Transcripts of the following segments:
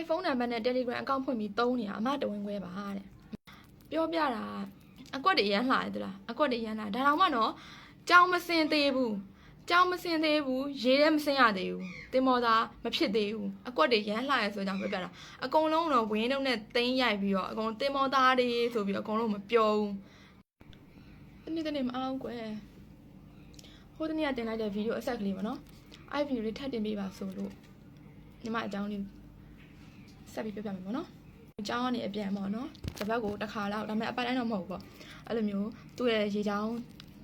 iPhone နံပါတ်နဲ့ Telegram အကောင့်ဖွင့်ပြီးသုံးနေတာအမတဝင်းခွဲပါတဲ့ပြောပြတာအကွက်တွေရမ်းလှတယ်သလားအကွက်တွေရမ်းလှဒါတော့မှနော်ကြောင်မစင်သေးဘူးကြောင်မစင်သေးဘူးရေးလည်းမစင်ရသေးဘူးတင်မောသားမဖြစ်သေးဘူးအကွက်တွေရမ်းလှရဲဆိုကြောင်ပြောပြတာအကုန်လုံးတော့ဝင်းတုံးနဲ့သိမ်းရိုက်ပြီးတော့အကုန်တင်မောသားတွေဆိုပြီးတော့အကုန်လုံးမပြောဘူးတနေ့တနေ့မအောင်ကွယ်ဟိုတနေ့ကတင်လိုက်တဲ့ဗီဒီယိုအဆက်ကလေးပါနော်အဲ့ဗီဒီယိုလေးထပ်တင်ပေးပါဆိုလို့ညီမအကြောင်းလေး ဆက်ပြီးပြောပြမယ်ပေါ့နော်ကျောင်းကနေအပြန်ပေါ့နော်တပတ်ကိုတစ်ခါလောက်ဒါပေမဲ့အပတ်တိုင်းတော့မဟုတ်ဘူးပေါ့အဲ့လိုမျိုးသူ့ရဲ့ရေချောင်း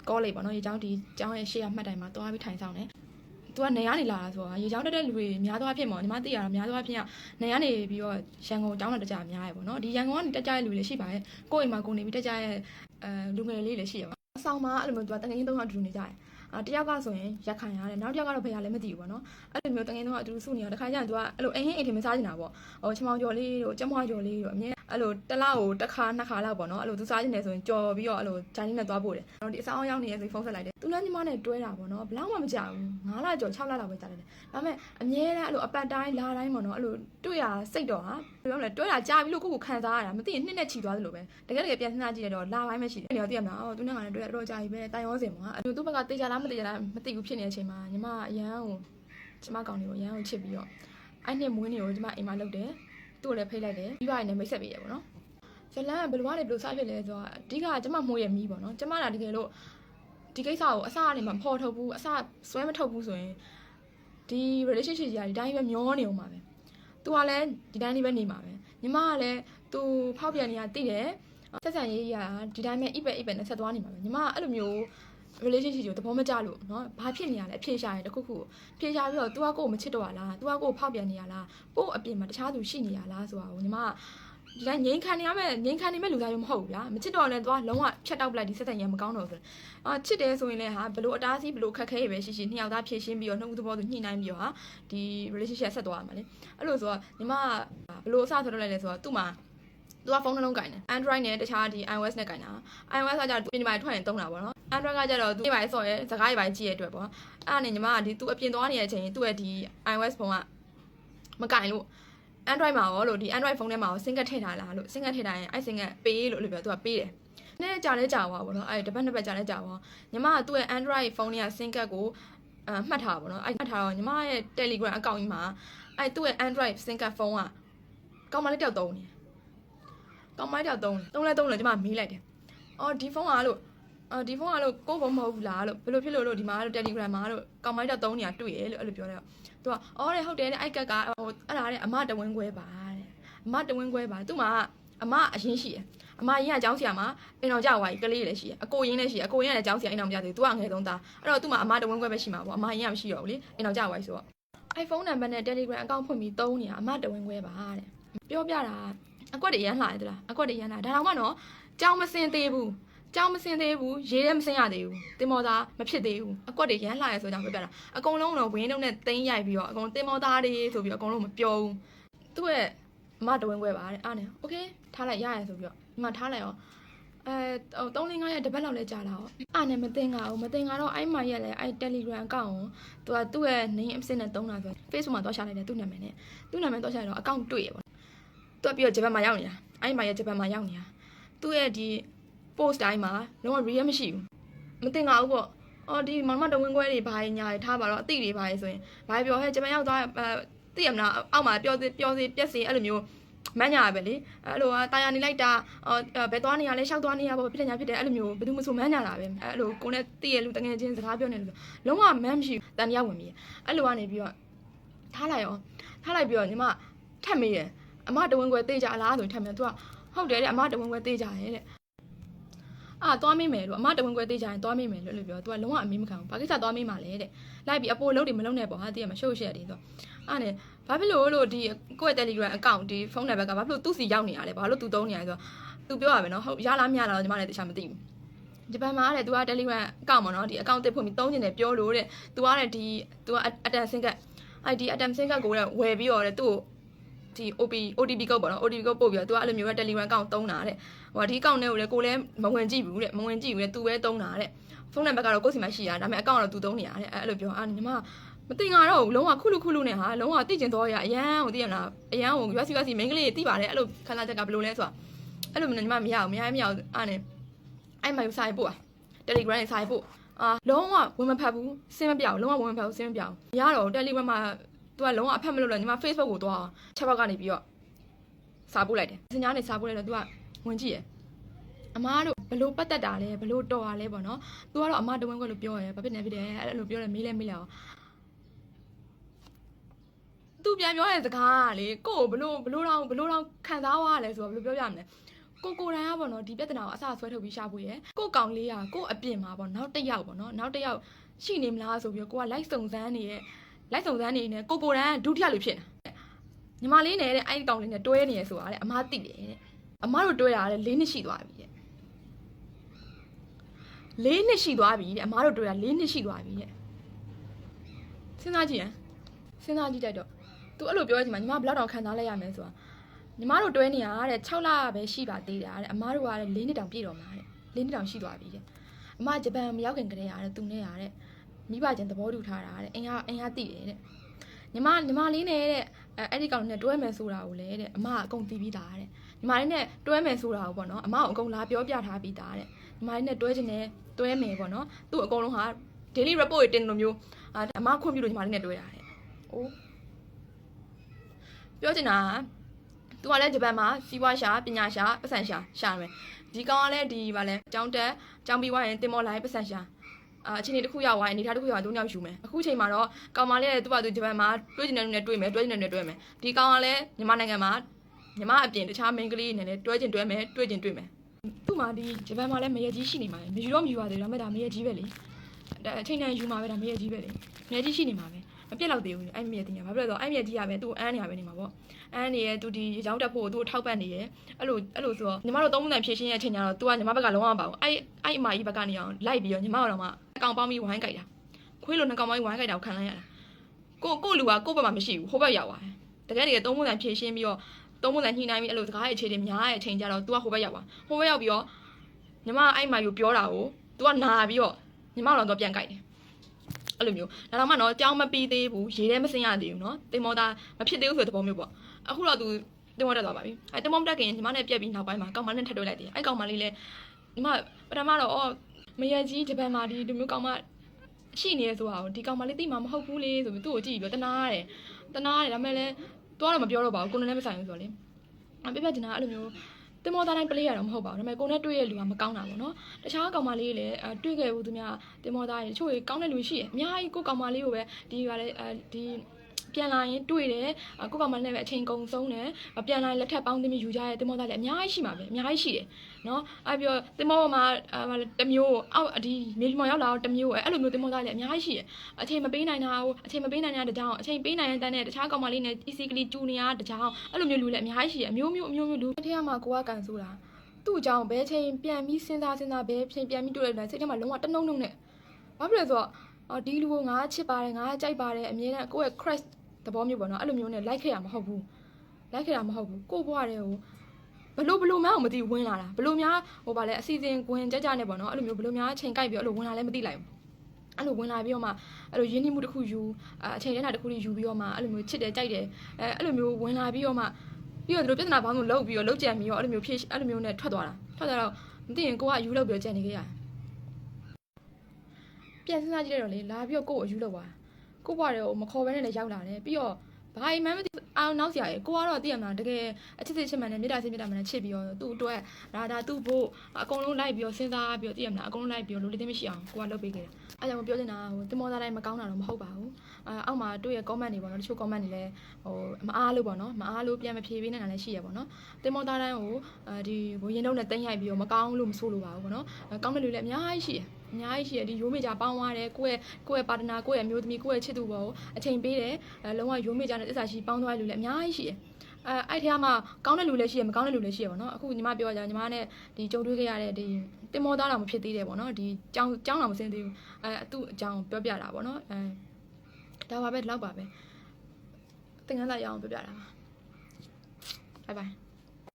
ကောလိပ်ပေါ့နော်ရေချောင်းဒီကျောင်းရဲ့ရှေ့ကမှတ်တိုင်မှာသွားပြီးထိုင်ဆောင်တယ်သူကနေရနေလာတာဆိုတာရေချောင်းတက်တဲ့လူတွေများသောအားဖြင့်ပေါ့ညီမသိရတာများသောအားဖြင့်ကနေရနေပြီးတော့ရန်ကုန်ကျောင်းလာတက်ကြများရယ်ပေါ့နော်ဒီရန်ကုန်ကနေတက်ကြတဲ့လူတွေလည်းရှိပါရဲ့ကိုယ့်အိမ်မှာကိုနေပြီးတက်ကြရဲ့အဲလူငယ်လေးလည်းရှိရပါအဆောင်မှာအဲ့လိုမျိုးသူကတကယ်ချင်းသုံးယောက်တူနေကြတယ် တယောက်ကဆိုရင်ရက်ခံရတယ်နောက်တစ်ယောက်ကတော့ဘယ်ရလဲမသိဘူးပေါ့နော်အဲ့လိုမျိုးတငင်းတော့အတူစုနေတော့တခါကျရင် तू ကအဲ့လိုအရင်အိမ်ထင်မစားချင်တာပေါ့ဟိုချမောင်ကျော်လေးတို့ကျမွားကျော်လေးတို့အမြဲ အဲ့လိုတစ်လားကိုတစ်ခါနှစ်ခါလောက်ပေါ့နော်အဲ့လို तू စားချင်တယ်ဆိုရင်ကြော်ပြီးတော့အဲ့လိုဂျိုင်းနဲ့သွားပို့တယ်တော့ဒီအဆောင်ရောက်နေရဆိုဖုန်းဆက်လိုက်တယ်သူလည်းညီမနဲ့တွဲတာပေါ့နော်ဘလောက်မှမကြဘူး9လကျော်6လလောက်ပဲကြာတယ်ဒါပေမဲ့အမြဲတမ်းအဲ့လိုအပတ်တိုင်းလာတိုင်းပေါ့နော်အဲ့လိုတွေ့ရစိတ်တော့ဟာဘယ်လိုလဲတွဲတာကြာပြီလို့ကိုကိုခံစားရတာမသိရင်နှစ်နဲ့ချီသွားသလိုပဲတကယ်တကယ်ပြန်စဉ်းစားကြည့်ရတော့လာပိုင်းပဲရှိတယ်အဲ့တော့သိရမလားအော်သူနဲ့ငါနဲ့တွေ့ရတော့ကြာပြီပဲတိုင်ရောစင်ပေါ့အဲ့လိုသူ့ဘက်ကတေးကြလားမတေးကြလားမသိဘူးဖြစ်နေတဲ့အချိန်မှာညီမအရန်ကိုကျမကောင်လေးကိုအရန်ကိုချစ်ပြီးတော့အဲ့နှစ်မွေးနေကိုကျမအိမ်မှာလုပ်တယ် သူ့ကိုလည်းဖိတ်လိုက်တယ်ပြီးပါရင်လည်းမိတ်ဆက်ပေးရပေါ့နော်ဇလန်ကဘယ်လိုကနေဘယ်လိုစဖြစ်လဲဆိုတော့အဓိကကျမမှုရဲ့မီးပေါ့နော်ကျမကတကယ်လို့ဒီကိစ္စကိုအစကနေမှဖော်ထုတ်ဘူးအစဆွဲမထုတ်ဘူးဆိုရင်ဒီ relationship ကြီးကဒီတိုင်းပဲမျောနေအောင်ပါပဲသူကလည်းဒီတိုင်းလေးပဲနေမှာပဲညီမကလည်းသူဖောက်ပြန်နေတာသိတယ်ဆက်ဆံရေးကြီးကဒီတိုင်းပဲအိပ်ပဲအိပ်ပဲနဲ့ဆက်သွားနေမှာပဲညီမကအဲ့လိုမျိုး relationship ကိုသဘောမကျလို့เนาะဘာဖြစ်နေရလဲအဖြေရှာရင်တခုခုဖြေရှာပြီးတော့ तू ကကိုယ်မချစ်တော့လား तू ကကိုယ်ဖောက်ပြန်နေရလားကိုယ်အပြင်မှာတခြားသူရှိနေရလားဆိုတာကိုညီမဒီတိုင်းငိမ့်ခံနေရမယ်ငိမ့်ခံနေမဲ့လူသားမျိုးမဟုတ်ဘူးဗျာမချစ်တော့လည်း तू ကလုံးဝဖြတ်တောက်ပလိုက်ဒီစက်တန်ရမကောင်းတော့ဆိုအာချစ်တယ်ဆိုရင်လည်းဟာဘလို့အတားစီးဘလို့ခက်ခဲရပဲရှိရှိနှစ်ယောက်သားဖြည့်ရှင်းပြီးတော့နှုတ်သဘောသူညှိနှိုင်းပြီးတော့ဟာဒီ relationship ဆက်သွားရမှာလေအဲ့လိုဆိုတော့ညီမကဘလို့အစဆိုတော့လဲဆိုတော့သူ့မှာ သူကဖုန်းနှလုံးကင်တယ် Android နဲ့တခြားဒီ iOS နဲ့ကင်တာ iOS ကကြတော့ပြင်ဒီမှာထွက်ရင်သုံးတာပေါ့နော် Android ကကြတော့သူ့ဘိုင်ဆော့ရဲစကားတွေဘိုင်ကြည့်ရတဲ့အတွက်ပေါ့အဲ့ဒါနဲ့ညီမကဒီသူအပြင်သွားနေတဲ့အချိန်သူ့ရဲ့ဒီ iOS ဖုန်းကမကင်လို့ Android မှာရောလို့ဒီ Android ဖုန်းထဲမှာရော SIM ကတ်ထည့်ထားလားလို့ SIM ကတ်ထည့်ထားရင်အဲ့ SIM ကတ်ပေးလို့လို့ပြောသူကပေးတယ်နည်းကြာလဲကြာသွားပါတော့အဲ့တစ်ပတ်နှစ်ပတ်ကြာလဲကြာသွားညီမကသူ့ရဲ့ Android ဖုန်းထဲက SIM ကတ်ကိုအမှတ်ထားပါတော့အဲ့မှတ်ထားတော့ညီမရဲ့ Telegram အကောင့်ကြီးမှာအဲ့သူ့ရဲ့ Android SIM ကတ်ဖုန်းကကောင်းမလေးတယောက်သုံးနေ ကောင်းမလေးတယောက်သုံးသုံးလဲသုံးလဲညီမမေးလိုက်တယ်အော်ဒီဖုန်းကလို့အော်ဒီဖုန်းကလို့ကိုယ့်ဖုန်းမဟုတ်ဘူးလားလို့ဘယ်လိုဖြစ်လို့လို့ဒီမှာလို့ Telegram မှာလို့ကောင်းမလေးတယောက်သုံးနေတာတွေ့ရလို့အဲ့လိုပြောတယ်သူကအော်တဲ့ဟုတ်တယ်တဲ့အဲ့ကတ်ကဟိုအဲ့ဒါတဲ့အမတဝင်းခွဲပါတဲ့အမတဝင်းခွဲပါသူ့မှာအမအရင်ရှိတယ်အမရင်ကကျောင်းဆရာမှာအိမ်တော်ကြွားကြီးကလေးလည်းရှိတယ်အကိုရင်လည်းရှိတယ်အကိုရင်ကလည်းကျောင်းဆရာအိမ်တော်မကြသေးဘူးသူကငယ်ဆုံးသားအဲ့တော့သူ့မှာအမတဝင်းခွဲပဲရှိမှာပေါ့အမရင်ကမရှိတော့ဘူးလေအိမ်တော်ကြွားကြီးဆိုတော့ iPhone နံပါတ်နဲ့ Telegram အကောင့်ဖွင့်ပြီးသုံးနေတာအမတဝင်းခွဲပါတဲ့ပြောပြတာ အကွက်တွေရမ်းလှတယ်သလားအကွက်တွေရမ်းလာဒါတော့မှနော်ကြောင်မစင်သေးဘူးကြောင်မစင်သေးဘူးရေးလည်းမစင်ရသေးဘူးတင်မောသားမဖြစ်သေးဘူးအကွက်တွေရမ်းလှရဲဆိုကြောင်ပြောပြတာအကုန်လုံးတော့ဝင်းတုံးနဲ့သိမ်းရိုက်ပြီးတော့အကုန်တင်မောသားတွေဆိုပြီးတော့အကုန်လုံးမပြောဘူးသူ့ရဲ့အမတဝင်းခွဲပါတဲ့အားနဲ့ okay ထားလိုက်ရရဆိုပြီးတော့ဒီမှာထားလိုက်အောင်အဲဟို3 5ရက်တပတ်လောက်လဲကြာလာတော့အားနဲ့မတင်ငါအောင်မတင်ငါတော့အဲ့မှာရက်လဲအဲ့ Telegram အကောင့်ကိုသူကသူ့ရဲ့ name အစစ်နဲ့တုံးတာဆို Facebook မှာသွားရှာလိုက်တယ်သူ့နာမည်နဲ့သူ့နာမည်သွားရှာရတော့အကောင့်တွေ့ရပေါ့ သူကပြီးတော့ဂျပန်မှာရောက်နေတာအဲ့မှာရက်ဂျပန်မှာရောက်နေတာသူ့ရဲ့ဒီ post တိုင်းမှာလုံးဝ real မရှိဘူးမတင်ငါဘူးပေါ့အော်ဒီမမတဝင်းခွဲတွေဘာညာတွေထားပါတော့အတိတွေဘာတွေဆိုရင်ဘာပြောဟဲ့ဂျပန်ရောက်သွားအဲသိရမလားအောက်မှာပျော်စီပျော်စီပြက်စီအဲ့လိုမျိုးမန်းညာပဲလေအဲ့လိုကတာယာနေလိုက်တာအော်ဘယ်သွားနေရလဲရှောက်သွားနေရပေါ့ဖြစ်တယ်ညာဖြစ်တယ်အဲ့လိုမျိုးဘယ်သူမှဆိုမန်းညာလာပဲအဲ့လိုကိုနဲ့တည့်ရလူတငယ်ချင်းစကားပြောနေလို့လုံးဝမန်းမရှိဘူးတန်တရားဝင်ပြီးအဲ့လိုကနေပြီးတော့ထားလိုက်ရောထားလိုက်ပြီးတော့ညီမထက်မေးတယ် အမတဝင်းခွဲသေးကြအလားဆိုထပ်မြန်သူကဟုတ်တယ်တဲ့အမတဝင်းခွဲသေးကြရဲ့တဲ့အာသွားမိမယ်လို့အမတဝင်းခွဲသေးကြရင်သွားမိမယ်လို့လို့ပြောသူကလုံးဝအမေးမခံဘူးဘာကိစ္စသွားမိမှာလဲတဲ့လိုက်ပြီးအပိုလုံးတွေမလုံးနဲ့ပေါ့ဟာတည်းကမရှုပ်ရှက်တယ်သူကအဲ့နဲ့ဘာဖြစ်လို့လို့ဒီကိုယ့် Telegram account ဒီဖုန်းနံပါတ်ကဘာဖြစ်လို့သူ့စီရောက်နေရလဲဘာလို့သူသုံးနေရလဲဆိုတော့သူပြောရမယ်နော်ဟုတ်ရလားမရလားတော့ညီမလည်းတခြားမသိဘူးဂျပန်မှာတဲ့သူက Telegram account ပေါ့နော်ဒီ account တက်ဖွင့်ပြီးသုံးကျင်တယ်ပြောလို့တဲ့သူကတဲ့ဒီသူကအတန်စင်ကအဲ့ဒီအတမ်စင်ကကိုလည်းဝယ်ပြီးတော့တဲ့သူ့ကို ဒီ OP OTP ကုတ်ပေါ့နော် OTP ကုတ်ပို့ပြီးတော့ तू ကအဲ့လိုမျိုးပဲ Telegram account သုံးတာတဲ့ဟိုဒီ account နဲ့ကိုလည်းကိုလည်းမဝင်ကြည့်ဘူးတဲ့မဝင်ကြည့်ဘူးတဲ့ तू ပဲသုံးတာတဲ့ဖုန်းနံပါတ်ကတော့ကိုယ့်စီမှာရှိတာဒါပေမဲ့ account တော့ तू သုံးနေရတဲ့အဲ့လိုပြောအာညီမ မတင်ငါတော့ဘူးလုံးဝခုလူခုလူနဲ့ဟာလုံးဝတိကျင်တော့ရအရန်ကိုသိရမလားအရန်ကိုရွက်စီရွက်စီမိန်းကလေးတိပါတယ်အဲ့လိုခန္ဓာချက်ကဘယ်လိုလဲဆိုတာအဲ့လိုမျိုးညီမမရအောင်မရမရအောင်အားနေအဲ့မှာစာရေးပို့อ่ะ Telegram နဲ့စာရေးပို့အာလုံးဝဝင်မဖတ်ဘူးစင်းမပြောင်းလုံးဝဝင်မဖတ်ဘူးစင်းမပြောင်းမရတော့ Telegram မှာ သူကလုံးဝအဖက်မလုပ်လဲညီမ Facebook ကိုသွားချက်ဘက်ကနေပြီးတော့စာပို့လိုက်တယ်စင်ညာနေစာပို့လိုက်တော့သူကဝင်ကြည့်ရယ်အမားတို့ဘလို့ပတ်သက်တာလဲဘလို့တော်တာလဲပေါ့နော်သူကတော့အမားတဝင်းခွက်လို့ပြောရယ်ဘာဖြစ်နေဖြစ်တယ်အဲ့လိုပြောတယ်မေးလဲမေးလာအောင်သူပြန်ပြောတဲ့စကားကလေကိုကိုဘလို့ဘလို့တော့ဘလို့တော့ခံစားသွားရလဲဆိုတော့ဘလို့ပြောပြမလဲကိုကိုတန်းကပေါ့နော်ဒီပြဿနာကိုအစဆွဲထုတ်ပြီးရှာဖွေရယ်ကိုကောင်လေးကကိုအပြင်မှာပေါ့နောက်တစ်ယောက်ပေါ့နော်နောက်တစ်ယောက်ရှိနေမလားဆိုပြီးတော့ကိုကလိုက်စုံစမ်းနေရဲ့ လိုက်စုံစမ်းနေနေကိုကိုတန်းဒုတိယလူဖြစ်နေတာညီမလေးနဲ့တဲ့အဲ့ဒီကောင်လေးနဲ့တွဲနေရဆိုတာတဲ့အမားသိတယ်တဲ့အမားတို့တွဲရတဲ့၄နှစ်ရှိသွားပြီတဲ့၄နှစ်ရှိသွားပြီတဲ့အမားတို့တွဲရ၄နှစ်ရှိသွားပြီတဲ့စဉ်းစားကြည့်ရစဉ်းစားကြည့်တိုက်တော့ तू အဲ့လိုပြောရချင်မှာညီမဘယ်လောက်တောင်ခံစားလိုက်ရမလဲဆိုတာညီမတို့တွဲနေရတဲ့6လပဲရှိပါသေးတယ်တဲ့အမားတို့ကတဲ့၄နှစ်တောင်ပြည့်တော့မှာတဲ့၄နှစ်တောင်ရှိသွားပြီတဲ့အမဂျပန်မရောက်ခင်ကတည်းကတဲ့သူနဲ့ရတဲ့ မိဘချင်းသဘောတူထားတာတဲ့အင်ဟာအင်ဟာသိတယ်တဲ့ညီမညီမလေးနဲ့တဲ့အဲအဲ့ဒီကောင်နဲ့တွဲမယ်ဆိုတာကိုလေတဲ့အမကအကုန်သိပြီးသားတဲ့ညီမလေးနဲ့တွဲမယ်ဆိုတာကိုပေါ့နော်အမကအကုန်လာပြောပြထားပြီးသားတဲ့ညီမလေးနဲ့တွဲချင်တယ်တွဲမယ်ပေါ့နော်သူ့အကုန်လုံးဟာ daily report တွေတင်လို့မျိုးအာအမခွင့်ပြုလို့ညီမလေးနဲ့တွဲတာတဲ့အိုးပြောချင်တာကသူကလည်းဂျပန်မှာစီးပွားရှာပညာရှာပတ်စံရှာရှာမယ်ဒီကောင်ကလည်းဒီဗာလဲကျောင်းတက်ကျောင်းပြီးွားရင်တင်မော်လိုက်ပတ်စံရှာ အာအချိန်တစ်ခုရောက်သွားရင်အနေထားတစ်ခုရောက်ရင်သုံးယောက်ယူမယ်အခုချိန်မှာတော့ကောင်မလေးကသူ့ဘာသူဂျပန်မှာတွေ့ကျင်တဲ့လူနဲ့တွေ့မယ်တွေ့ကျင်တဲ့လူနဲ့တွေ့မယ်ဒီကောင်ကလည်းမြန်မာနိုင်ငံမှာမြန်မာအပြင်တခြား main ကလေးနဲ့လည်းတွေ့ကျင်တွေ့မယ်တွေ့ကျင်တွေ့မယ်သူ့မှာဒီဂျပန်မှာလည်းမရကြီးရှိနေမှာပဲမယူတော့မယူပါသေးဘူးဒါပေမဲ့ဒါမရကြီးပဲလေဒါအချိန်တိုင်းယူမှာပဲဒါမရကြီးပဲလေမရကြီးရှိနေမှာပဲမပြတ်တော့သေးဘူးအဲ့မြက်တင်ရဘာဖြစ်လဲဆိုတော့အဲ့မြက်ကြီးကပဲသူ့အန်းနေရပဲနေမှာပေါ့အန်းနေရသူဒီရောင်းတက်ဖို့သူ့ကိုထောက်ပံ့နေရအဲ့လိုအဲ့လိုဆိုတော့ညီမတို့သုံးမှုတန်ဖြည့်ရှင်းရဲ့အချိန်ကျတော့ तू ကညီမဘက်ကလုံးဝမပါဘူးအဲ့အဲ့အမကြီးဘက်ကနေအောင်လိုက်ပြီးတော့ညီမတို့တော့မှအ ကောင်ပေါင်းပြီးဝိုင်းကြိုက်တာခွေးလိုနှစ်ကောင်ပေါင်းပြီးဝိုင်းကြိုက်တာကိုခံလိုက်ရတာကိုကိုလူကကိုဘက်မှာမရှိဘူးဟိုဘက်ရောက်သွားတယ်တကယ်တကယ်သုံးပုံစံဖြည့်ရှင်းပြီးတော့သုံးပုံစံညှိနှိုင်းပြီးအဲ့လိုစကားရဲ့အခြေအနေများတဲ့အချိန်ကျတော့ तू ကဟိုဘက်ရောက်သွားဟိုဘက်ရောက်ပြီးတော့ညီမအဲ့မှာယူပြောတာကို तू ကနာပြီးတော့ညီမတော့တော့ပြန်ကြိုက်တယ်အဲ့လိုမျိုးဒါတော့မှနော်ကြောင်းမပြီးသေးဘူးရေထဲမစင်ရသေးဘူးနော်တင်မောသားမဖြစ်သေးဘူးဆိုတဲ့သဘောမျိုးပေါ့အခုတော့ तू တင်မောတက်သွားပါပြီအဲ့တင်မောမတက်ခင်ညီမနဲ့ပြက်ပြီးနောက်ပိုင်းမှာကောင်မနဲ့ထပ်တွေ့လိုက်တယ်အဲ့ကောင်မလေးလည်းညီမပထမတော့အော် မရကြီးဂျပန်မှာဒီဒီမျိုးကောင်မရှိနေရဆိုတာကိုဒီကောင်မလေးသိမှာမဟုတ်ဘူးလေဆိုပြီးသူ့ကိုကြည့်ပြီးတော့တနာရတယ်တနာရတယ်ဒါပေမဲ့လည်းတွားတော့မပြောတော့ပါဘူးကိုယ်နဲ့မဆိုင်ဘူးဆိုတော့လေအပြပြကျင်တာအဲ့လိုမျိုးတင်မောသားတိုင်းပလေးရတော့မဟုတ်ပါဘူးဒါပေမဲ့ကိုယ်နဲ့တွေ့ရတဲ့လူကမကောင်းတာပေါ့နော်တခြားကောင်မလေးလည်းအဲတွေ့ခဲ့ဘူးသူများတင်မောသားတွေတချို့ကောင်းတဲ့လူရှိတယ်အများကြီးကိုကောင်မလေးကိုပဲဒီကလည်းအဲဒီ ပြန်လာရင်တွေ့တယ်ကိုကောင်မလေးနဲ့ပဲအချိန်ကုန်ဆုံးတယ်ပြန်လာရင်လက်ထပ်ပေါင်းသိမြယူကြရဲတင်မောသားလည်းအများကြီးရှိမှာပဲအများကြီးရှိတယ်နော်အဲပြီးတော့တင်မောမှာတမျိုးအောက်ဒီမြေမောင်ရောက်လာတော့တမျိုးအဲ့လိုမျိုးတင်မောသားလည်းအများကြီးရှိတယ်အချိန်မပေးနိုင်တာကိုအချိန်မပေးနိုင်တာတကြောင်အချိန်ပေးနိုင်တဲ့တန်းနဲ့တခြားကောင်မလေးနဲ့ easily ကျူနေရတကြောင်အဲ့လိုမျိုးလူလည်းအများကြီးရှိတယ်အမျိုးမျိုးအမျိုးမျိုးလူတစ်ထက်မှကိုကကန်ဆိုတာသူ့အကြောင်းဘယ်ချိန်ပြန်ပြီးစဉ်းစားစဉ်းစားဘယ်ချိန်ပြန်ပြီးတွေ့လိုက်တယ်စိတ်ထဲမှာလုံးဝတနှုံနှုံနဲ့ဘာဖြစ်လဲဆိုတော့အော်ဒီလူကိုငါချစ်ပါတယ်ငါကြိုက်ပါတယ်အမြဲတမ်းကိုယ့်ရဲ့ crush သဘောမျိုးပေါ့နော်အဲ့လိုမျိုးနဲ့ like ခဲ့ရမှာမဟုတ်ဘူး like ခဲ့တာမဟုတ်ဘူးကို့ဘွားတဲ့ဟိုဘလို့ဘလို့များမသိဝင်လာတာဘလို့များဟိုဗာလဲအစီအစဉ်ဝင်ကြကြနဲ့ပေါ့နော်အဲ့လိုမျိုးဘလို့များချိန်ကြိုက်ပြီးအဲ့လိုဝင်လာလဲမသိလိုက်ဘူးအဲ့လိုဝင်လာပြီးတော့မှအဲ့လိုရင်းနှီးမှုတစ်ခုယူအချိန်ရတာတစ်ခုယူပြီးတော့မှအဲ့လိုမျိုးချစ်တယ်ကြိုက်တယ်အဲအဲ့လိုမျိုးဝင်လာပြီးတော့မှပြီးတော့တို့ပြဿနာပေါင်းလို့လုပ်ပြီးတော့လုပ်ကြံပြီးတော့အဲ့လိုမျိုးဖြည့်အဲ့လိုမျိုးနဲ့ထွက်သွားတာထွက်သွားတော့မသိရင်ကိုကယူလုပ်ပြီးတော့ကြံနေခဲ့ရတယ်ပြန်စဉ်းစားကြည့်လိုက်တော့လေလာပြီးတော့ကိုကိုအယူလုပ်သွား ကိုဘွားတွေကိုမခေါ်ဘဲနဲ့လည်းရောက်လာတယ်ပြီးတော့ဘာမှမသိအောင်နောက်စရာရေကိုကတော့သိရမှာတကယ်အချစ်စစ်ချစ်မှန်နဲ့မေတ္တာစိတ်မေတ္တာမှန်နဲ့ချစ်ပြီးတော့သူ့အတွက်ဒါဒါသူ့ဖို့အကုန်လုံးလိုက်ပြီးတော့စဉ်းစားပြီးတော့သိရမလားအကုန်လုံးလိုက်ပြီးတော့လိုလေးသိမရှိအောင်ကိုကလုပ်ပေးခဲ့တာအဲကြောင့်ပြောချင်တာဟိုတင်မောသားတိုင်းမကောင်းတာတော့မဟုတ်ပါဘူးအဲအောက်မှာတွေ့ရ comment တွေပေါ့နော်တချို့ comment တွေလည်းဟိုမအားလို့ပေါ့နော်မအားလို့ပြန်မဖြေပေးနိုင်တာလည်းရှိရပေါ့နော်တင်မောသားတိုင်းကိုအဲဒီဘိုးရင်တော့နဲ့တင်ရိုက်ပြီးတော့မကောင်းလို့မဆိုးလို့ပါဘူးပေါ့နော်ကောင်းတဲ့လူလည်းအများကြီးရှိတယ် အများကြီးရှိတယ်ဒီရိုးမေကြပေါင်းသွားတယ်ကိုယ့်ရဲ့ကိုယ့်ရဲ့ပါတနာကိုယ့်ရဲ့မျိုးသမီးကိုယ့်ရဲ့ချစ်သူပေါ်အချိန်ပေးတယ်အဲလုံးဝရိုးမေကြနဲ့တစ္ဆာရှိပေါင်းသွားတဲ့လူလည်းအများကြီးရှိတယ်အဲအဲ့ထဲမှာကောင်းတဲ့လူလည်းရှိရမကောင်းတဲ့လူလည်းရှိရပေါ့နော်အခုညီမပြောကြညီမနဲ့ဒီကြုံတွေ့ခဲ့ရတဲ့ဒီတင်မောသားတော်မဖြစ်သေးတယ်ပေါ့နော်ဒီကြောင်းကြောင်းတော်မစင်းသေးဘူးအဲသူ့အကြောင်းပြောပြတာပေါ့နော်အဲဒါပါပဲဒီလောက်ပါပဲသင်္ကန်းစာရအောင်ပြောပြတာပါဘိုင်ဘိုင်